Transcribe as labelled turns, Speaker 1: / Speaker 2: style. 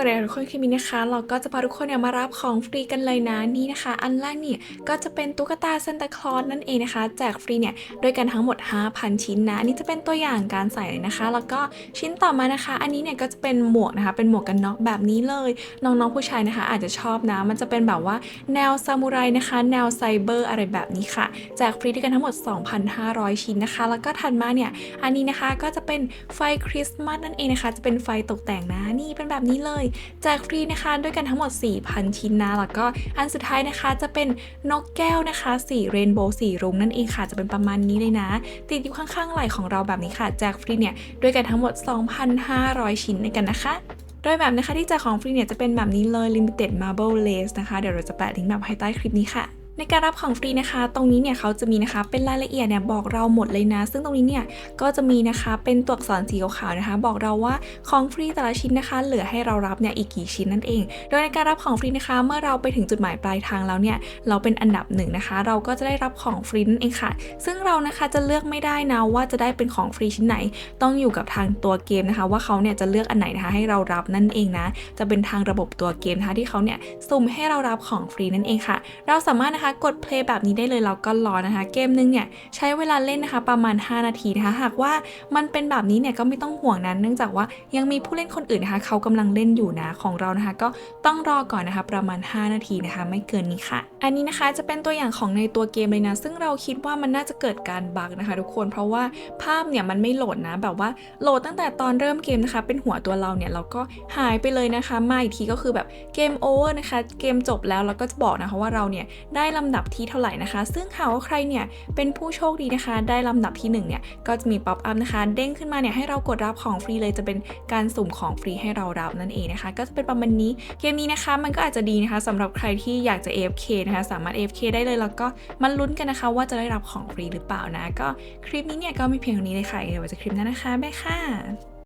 Speaker 1: สวัสดีทุกคนคลินนะคะ เราก็จะพาทุกคนเนี่ยมารับของฟรีกันเลยนะนี่นะคะ อันแรกเนี่ยก็จะเป็นตุ๊กตาซันตาคลอสนั่นเองนะคะแจกฟรีเนี่ยด้วยกันทั้งหมด 5,000 ชิ้นนะอันนี่จะเป็นตัวอย่างการใส่เลยนะคะ แล้วก็ชิ้นต่อมานะคะ อันนี้เนี่ยก็จะเป็นหมวกนะคะ เป็นหมวกกันน็อกแบบนี้เลย น้องๆผู้ชายนะคะ อาจจะชอบนะ มันจะเป็นแบบว่าแนวซามูไรนะคะ แนวไซเบอร์อะไรแบบนี้ค่ะแจกฟรีด้วยกันทั้งหมด 2,500 ชิ้นนะคะ แล้วก็ถัดมาเนี่ยอันนี้นะคะก็จะเป็นไฟคริสต์มาสนั่นเองนะคะ จะเป็นไฟตกแต่งนะนี่เป็นแบบนี้เลยแจกฟรีนะคะด้วยกันทั้งหมด 4,000 ชิ้นนะแล้วก็อันสุดท้ายนะคะจะเป็นนกแก้วนะคะสีเรนโบว์สีรุ้งนั่นเองค่ะจะเป็นประมาณนี้เลยนะ ติดอยู่ข้างๆไหล่ของเราแบบนี้ค่ะแจกฟรีเนี่ยด้วยกันทั้งหมด 2,500 ชิ้นด้วยกันนะคะโดยแบบนะคะที่แจกของฟรีเนี่ยจะเป็นแบบนี้เลย Limited Marble Lace นะคะ เดี๋ยวเราจะแปะลิงก์แบบให้ใต้คลิปนี้ค่ะ ในการรับของฟรีนะคะ ตรงนี้เนี่ยเขาจะมีนะคะเป็นรายละเอียดเนี่ยบอกเราหมดเลยนะ ซึ่งตรงนี้เนี่ยก็จะมีนะคะเป็นตัวอักษรสีขาวนะคะ บอกเราว่าของฟรีแต่ละชิ้นนะคะ เหลือให้เรารับเนี่ยอีกกี่ชิ้นนั่นเอง โดยในการรับของฟรีนะคะ เมื่อเราไปถึงจุดหมายปลายทางแล้วเนี่ยเราเป็นอันดับหนึ่งนะคะ เราก็จะได้รับของฟรีนั่นเองค่ะ ซึ่งเรานะคะจะเลือกไม่ได้นะว่าจะได้เป็นของฟรีชิ้นไหน ต้องอยู่กับทางตัวเกมนะคะ ว่าเขาเนี่ยจะเลือกอันไหนนะคะให้เรารับนั่นเองนะ จะเป็นทางระบบตัวเกมนะคะที่เขาเนี่ยสุ่มให้เรารับของฟรีนั่นเองค่ะ เราสามารถนะคะกด play แบบนี้ได้เลยแล้วก็รอนะคะ เกมนึงเนี่ยใช้เวลาเล่นนะคะประมาณ 5 นาทีนะคะ หากว่ามันเป็นแบบนี้เนี่ยก็ไม่ต้องห่วงนะเนื่องจากว่ายังมีผู้เล่นคนอื่นนะคะ เขากำลังเล่นอยู่นะของเรานะคะ ก็ต้องรอก่อนนะคะ ประมาณ 5 นาทีนะคะ ไม่เกินนี้ค่ะ อันนี้นะคะจะเป็นตัวอย่างของในตัวเกมเลยนะ ซึ่งเราคิดว่ามันน่าจะเกิดการบั๊กนะคะ ทุกคนเพราะว่าภาพเนี่ยมันไม่โหลดนะ แบบว่าโหลดตั้งแต่ตอนเริ่มเกมนะคะ เป็นหัวตัวเราเนี่ยเราก็หายไปเลยนะคะมาอีกทีก็คือแบบเกมโอเวอร์นะคะ เกมจบแล้วเราก็จะบอกนะคะว่าเราเนี่ยได้ลำดับที่เท่าไหร่นะคะ ซึ่งหากว่าใครเนี่ยเป็นผู้โชคดีนะคะ ได้ลำดับที่หนึ่งเนี่ยก็จะมีป๊อปอัพนะคะเด้งขึ้นมาเนี่ยให้เรากดรับของฟรีเลยจะเป็นการสุ่มของฟรีให้เรารับนั่นเองนะคะ ก็จะเป็นประมาณนี้เกมนี้นะคะมันก็อาจจะดีนะคะสำหรับใครที่อยากจะ AFK นะคะสามารถ AFK ได้เลยแล้วก็มาลุ้นกันนะคะ ว่าจะได้รับของฟรีหรือเปล่านะ ก็คลิปนี้เนี่ยก็มีเพียงเท่านี้เลยค่ะเดี๋ยวจะคลิปหน้านะคะบ๊ายค่ะ